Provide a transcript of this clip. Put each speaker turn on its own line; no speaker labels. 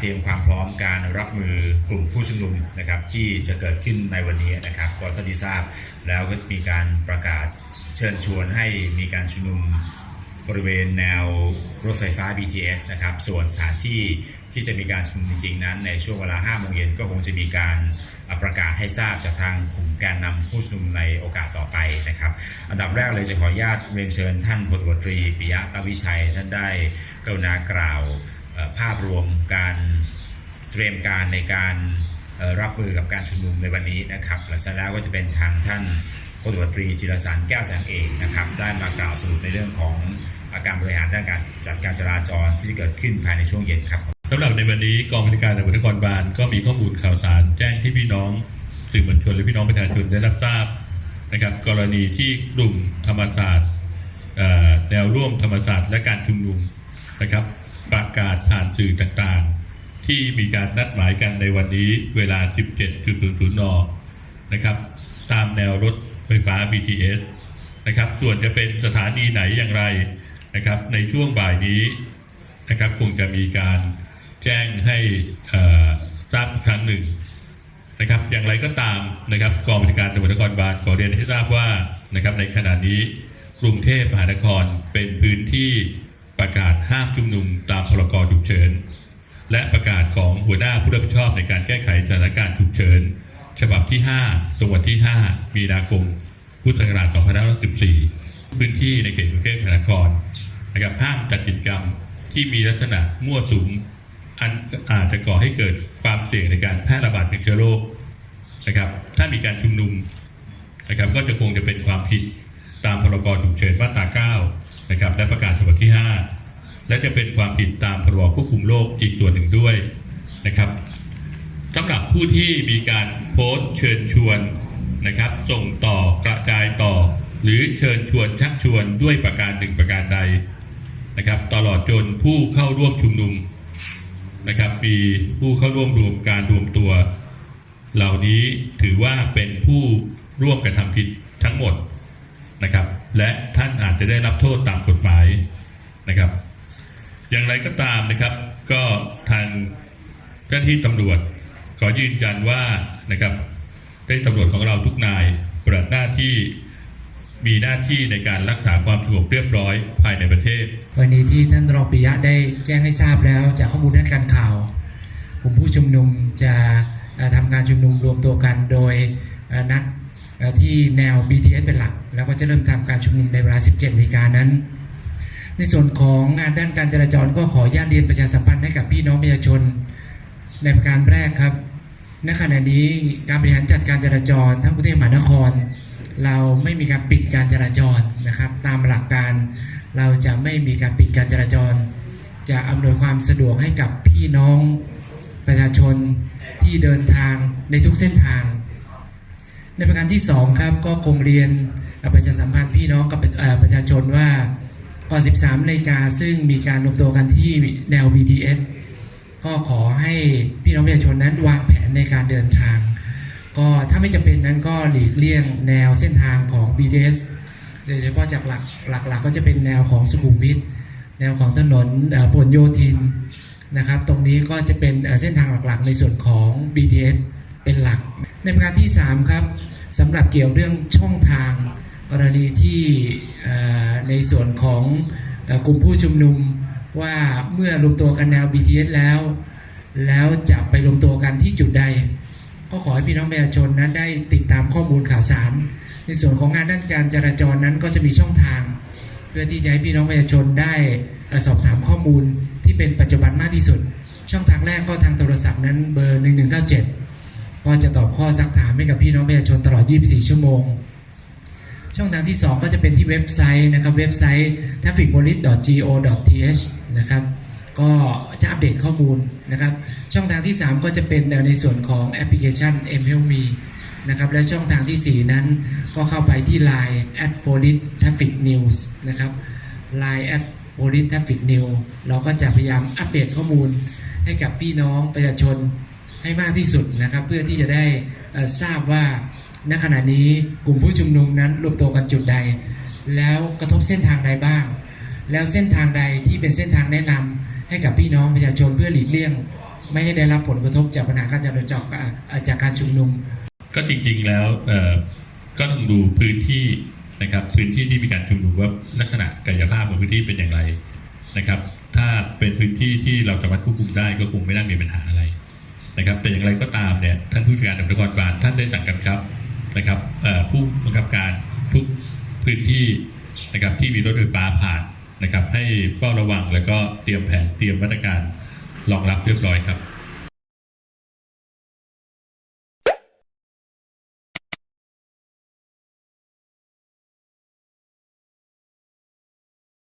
เตรียมความพร้อมการรับมือกลุ่มผู้ชุมนุมนะครับที่จะเกิดขึ้นในวันนี้นะครับก็ท่าที่ทราบแล้วก็จะมีการประกาศเชิญชวนให้มีการชุมนุมบริเวณแนวรถไฟฟ้า BTS นะครับส่วนสถานที่ที่จะมีการชุมนุมจริงนั้น ในช่วงเวลา5โมงเย็นก็คงจะมีการประกาศให้ทราบจากทางกลุ่มแกนนำผู้ชุมนุมในโอกาสต่อไปนะครับ อันดับแรกเลยจะขออนุญาตเรียนเชิญท่านพลตรีปิยะตาวิชัย ท่านได้กรุณากล่าว ภาพรวมการเตรียมการในการรับมือกับการชุมนุมในวันนี้นะครับและเสร็จแล้วก็จะเป็นทางท่านพลตรวจตรีจิรสันแก้วแสงเอกนะครับได้มากล่าวสรุปในเรื่องของอาการบริหารด้านการจัดการจราจรที่จะเกิดขึ้นภายในช่วงเย็นครับ
สำหรับในวันนี้กองบริการตำรวจนครบาลก็มีข้อมูลข่าวสารแจ้งให้พี่น้องสื่อมวลชนและพี่น้องประชาชนได้รับทราบนะครับ กรณีที่กลุ่มธรรมศาสตร์แนวร่วมธรรมศาสตร์และการชุมนุม นะครับ ประกาศผ่านสื่อต่างๆ ที่มีการนัดหมายกันในวันนี้เวลา 17.00 น นะครับ ตามแนวรถไฟฟ้า BTS นะครับ ส่วนจะเป็นสถานีไหนอย่างไรนะครับ ในช่วงบ่ายนี้นะครับคงจะมีการแจ้งให้ทราบครั้งหนึ่งนะครับ อย่างไรก็ตามนะครับกองบัญชาการตำรวจนครบาลขอเรียนให้ทราบว่านะครับในขณะนี้กรุงเทพมหานครเป็นพื้นที่ ประกาศห้ามชุมนุมตามพรกฉุกเฉิน และประกาศของหัวหน้าผู้รับผิดชอบในการแก้ไขสถานการณ์ฉุกเฉิน ฉบับที่5จังหวัดที่ 5 มีนาคม พุทธศักราช2514 พื้นที่ในเขตกรุงเทพมหานครนะครับห้ามจัดกิจกรรมที่มีลักษณะมั่วสุมอันอาจจะก่อให้เกิดความเสี่ยงในการแพร่ระบาดของเชื้อโรคนะครับถ้ามีการชุมนุมนะครับก็จะคงจะเป็นความผิดตามพรกฉุกเฉินมาตรา 9 นะครับและประกาศฉบับที่ 5 และจะเป็นความผิดตามพรบควบคุมโรคอีกส่วนหนึ่งด้วยนะครับสำหรับผู้ที่มีการโพสต์เชิญชวนนะครับ ส่งต่อกระจายต่อ หรือเชิญชวนชักชวนด้วยประการหนึ่งประการใดนะครับ ตลอดจนผู้เข้าร่วมชุมนุมนะครับ มีผู้เข้าร่วมรวมการรวมตัว เหล่านี้ถือว่าเป็นผู้ร่วมกระทำผิดทั้งหมดนะครับ และท่านอาจจะได้รับโทษตามกฎหมายนะครับ อย่างไรก็ตามนะครับ ก็ทางเจ้าหน้าที่ตำรวจขอยืนยันว่านะครับได้ตำรวจของเราทุกนายปฏิบัติหน้าที่มีหน้าที่ในการรักษาความสงบเรียบร้อยภายในประเทศ
วันนี้ที่ท่านรองปิยะได้แจ้งให้ทราบแล้วจากข้อมูลด้านการข่าวกลุ่มผู้ชุมนุมจะเอ่อทำการชุมนุมรวมตัวกันโดยนัด ที่แนว BTS เป็นหลัก แล้วก็จะเริ่มทำการชุมนุมในเวลา 17นาฬิกานั้น ในส่วนของงานด้านการจราจรก็ขอญาตเรียนประชาสัมพันธ์ให้กับพี่น้องประชาชน ในประการแรกครับณขณะนี้การบริหารจัดการจราจรทั้งกรุงเทพมหานคร เราไม่มีการปิดการจราจรนะครับ ตามหลักการเราจะไม่มีการปิดการจราจร จะอำนวยความสะดวกให้กับพี่น้องประชาชนที่เดินทางในทุกเส้นทาง ในประการที่สองครับก็คงเรียนประชาสัมพันธ์พี่น้องกับประชาชนว่าก่อน 13นาฬิกาซึ่งมีการรวมตัวกันที่แนว BTS ก็ขอให้พี่น้องประชาชนนั้นวางแผนในการเดินทาง ก็ถ้าไม่จำเป็นนั้นก็หลีกเลี่ยงแนวเส้นทางของ BTS โดยเฉพาะจากหลักหลักๆกก็จะเป็นแนวของสุขุมวิทแนวของถนนเอ่อพหลโยธินนะครับ ตรงนี้ก็จะเป็นเอ่อเส้นทางหลักๆ ในส่วนของ BTS เป็นหลัก ในประการที่ 3 ครับสำหรับเกี่ยวเรื่องช่องทาง กรณีที่ในส่วนของกลุ่มผู้ชุมนุมว่าเมื่อรวมตัวกันแนว BTS แล้ว แล้วจะไปรวมตัวกันที่จุดใด ก็ขอให้พี่น้องประชาชนนั้นได้ติดตามข้อมูลข่าวสาร ในส่วนของงานด้านการจราจรนั้นก็จะมีช่องทาง เพื่อที่จะให้พี่น้องประชาชนได้สอบถามข้อมูลที่เป็นปัจจุบันมากที่สุด ช่องทางแรกก็ทางโทรศัพท์นั้นเบอร์ 1197 ก็จะตอบข้อซักถามให้กับพี่น้องประชาชนตลอด 24 ชั่วโมง ช่องทางที่ 2 ก็จะเป็นที่เว็บไซต์นะครับ เว็บไซต์ trafficpolice.go.th นะครับ ก็จะอัปเดตข้อมูลนะครับ ช่องทางที่ 3 ก็จะเป็นในส่วนของแอปพลิเคชัน m h e l m e นะครับและช่องทางทีสี่ 4 นั้นก็เข้าไปที่ Line at police traffic news นะครับ Line at police traffic news เราก็จะพยายามอัปเดตข้อมูลให้กับพี่น้องประชาชน ให้มากที่สุดนะครับ เพื่อที่จะได้ทราบว่าณขณะนี้กลุ่มผู้ชุมนุมนั้นรวมตัวกันจุดใด แล้วกระทบเส้นทางใดบ้าง แล้วเส้นทางใดที่เป็นเส้นทางแนะนำให้กับพี่น้องประชาชนเพื่อหลีกเลี่ยง ไม่ให้ได้รับผลกระทบจากปัญหาการจราจรจากการชุมนุม
ก็จริงๆแล้วก็ต้องดูพื้นที่นะครับพื้นที่ที่มีการชุมนุมว่าลักษณะกายภาพของพื้นที่เป็นอย่างไรนะครับ ถ้าเป็นพื้นที่ที่เราสามารถควบคุมได้ก็คงไม่น่ามีปัญหาอะไร นะครับแต่อย่างไรก็ตามเนี่ยท่านผู้การตำรวจนครบาลท่านได้สั่งกำชับนะครับผู้บังคับการทุกพื้นที่นะครับที่มีรถไฟฟ้าผ่านนะครับให้เฝ้าระวังแล้วก็เตรียมแผนเตรียมมาตรการรองรับเรียบร้อยครับ